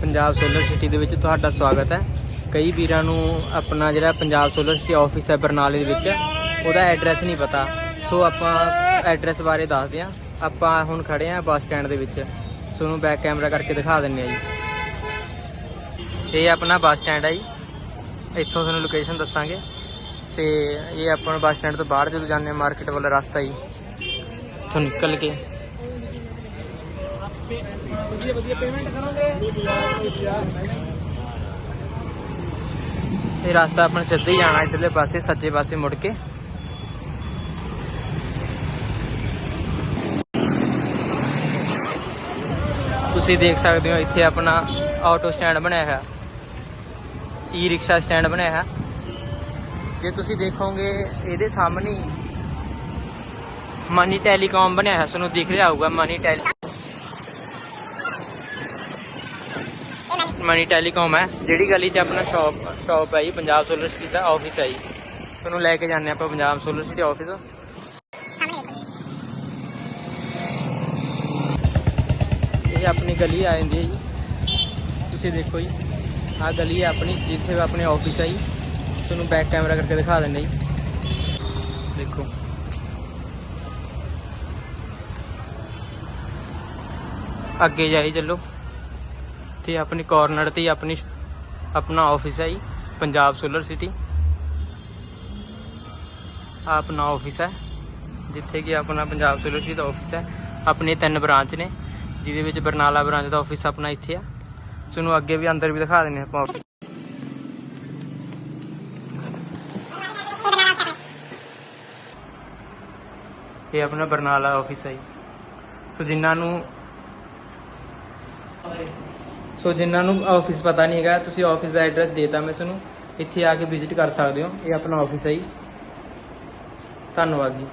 Punjab solar city ਦੇ ਵਿੱਚ ਤੁਹਾਡਾ ਸਵਾਗਤ ਹੈ। ਕਈ ਵੀਰਾਂ ਨੂੰ ਆਪਣਾ ਜਿਹੜਾ ਪੰਜਾਬ ਸੋਲਰ ਸਿਟੀ ਆਫਿਸ ਹੈ ਬਰਨਾਲੇ ਦੇ ਵਿੱਚ, ਉਹਦਾ ਐਡਰੈਸ ਨਹੀਂ ਪਤਾ। ਸੋ ਆਪਾਂ ਐਡਰੈਸ ਬਾਰੇ ਦੱਸਦੇ ਹਾਂ। ਆਪਾਂ ਹੁਣ ਖੜੇ ਹਾਂ ਬੱਸ ਸਟੈਂਡ ਦੇ ਵਿੱਚ। ਸੋ ਉਹਨੂੰ ਬੈਕ ਕੈਮਰਾ ਕਰਕੇ ਦਿਖਾ ਦਿੰਨੇ ਆ ਜੀ। ਇਹ ਆਪਣਾ ਬੱਸ ਸਟੈਂਡ ਹੈ ਜੀ। ਇੱਥੋਂ ਤੁਹਾਨੂੰ ਲੋਕੇਸ਼ਨ ਦੱਸਾਂਗੇ। ਤੇ ਇਹ ਆਪਾਂ ਬੱਸ ਸਟੈਂਡ ਤੋਂ ਬਾਹਰ ਜਦੋਂ ਜਾਂਦੇ ਹਾਂ ਮਾਰਕੀਟ ਵਾਲਾ ਰਸਤਾ ਜੀ। ਇੱਥੋਂ ਨਿਕਲ ਕੇ ਇਹ ਰਸਤਾ ਆਪਣਾ ਸਿੱਧਾ ਹੀ ਜਾਣਾ, ਇਧਰਲੇ ਪਾਸੇ, ਸੱਜੇ ਪਾਸੇ ਮੁੜ ਕੇ। ਤੁਸੀਂ ਦੇਖ ਸਕਦੇ ਹੋ, ਇੱਥੇ ਆਪਣਾ ਆਟੋ ਸਟੈਂਡ ਬਣਿਆ ਹੈ ਈ ਰਿਕਸ਼ਾ ਸਟੈਂਡ ਬਣਿਆ ਹੈ ਜੇ ਤੁਸੀਂ ਦੇਖੋਗੇ, ਇਹਦੇ ਸਾਹਮਣੇ ਮਨੀ ਟੈਲੀਕਾਮ ਬਣਿਆ ਹੈ ਤੁਹਾਨੂੰ ਦਿਖ ਰਿਹਾ ਹੋਊਗਾ ਮਨੀ ਟੈਲੀ ਮਨੀ ਟੈਲੀਕਾਮ ਹੈ, ਜਿਹੜੀ ਗਲੀ 'ਚ ਆਪਣਾ ਸ਼ਾਪ ਸ਼ਾਪ ਹੈ ਜੀ, ਪੰਜਾਬ ਸੋਲਰ ਸਿਟੀ ਦਾ ਆਫਿਸ ਹੈ ਜੀ। ਤੁਹਾਨੂੰ ਲੈ ਕੇ ਜਾਂਦੇ ਆਪਾਂ ਪੰਜਾਬ ਸੋਲਰ ਸਿਟੀ ਆਫਿਸ ਇਹ ਆਪਣੀ ਗਲੀ ਆ ਜਾਂਦੀ ਹੈ ਜੀ। ਤੁਸੀਂ ਦੇਖੋ ਜੀ, ਆਹ ਗਲੀ ਹੈ ਆਪਣੀ, ਜਿੱਥੇ ਆਪਣੇ ਆਫਿਸ ਹੈ ਜੀ। ਤੁਹਾਨੂੰ ਬੈਕ ਕੈਮਰਾ ਕਰਕੇ ਦਿਖਾ ਦਿੰਦੇ ਜੀ। ਦੇਖੋ। ਅੱਗੇ ਜਾਈ ਚੱਲੋ। ਤੇ ਆਪਣੀ ਕਾਰਨਰ ਤੇ ਹੀ ਆਪਣੀ ਆਪਣਾ ਆਫਿਸ ਹੈ ਜੀ, ਪੰਜਾਬ ਸੋਲਰ ਸਿਟੀ ਆਹ ਆਪਣਾ ਆਫਿਸ ਹੈ, ਜਿੱਥੇ ਕਿ ਆਪਣਾ ਪੰਜਾਬ ਸੋਲਰ ਸਿਟੀ ਦਾ ਆਫਿਸ ਹੈ। ਆਪਣੇ ਤਿੰਨ ਬ੍ਰਾਂਚ ਨੇ, ਜਿਹਦੇ ਵਿੱਚ ਬਰਨਾਲਾ ਬ੍ਰਾਂਚ ਦਾ ਆਫਿਸ ਆਪਣਾ ਇੱਥੇ ਆ। ਤੁਹਾਨੂੰ ਅੱਗੇ ਵੀ ਅੰਦਰ ਵੀ ਦਿਖਾ ਦਿੰਦੇ ਆਪਾਂ ਇਹ ਆਪਣਾ ਬਰਨਾਲਾ ਆਫਿਸ ਹੈ ਜੀ। ਸੋ ਜਿਨ੍ਹਾਂ ਨੂੰ ਸੋ ਜਿਨ੍ਹਾਂ ਨੂੰ ਆਫਿਸ ਪਤਾ ਨਹੀਂ ਹੈਗਾ, ਤੁਸੀਂ ਆਫਿਸ ਦਾ ਐਡਰੈਸ ਦੇਤਾ ਮੈਂ ਤੁਹਾਨੂੰ। ਇੱਥੇ ਆ ਕੇ ਵਿਜ਼ਿਟ ਕਰ ਸਕਦੇ ਹੋ। ਇਹ ਆਪਣਾ ਆਫਿਸ ਹੈ ਜੀ। ਧੰਨਵਾਦ ਜੀ।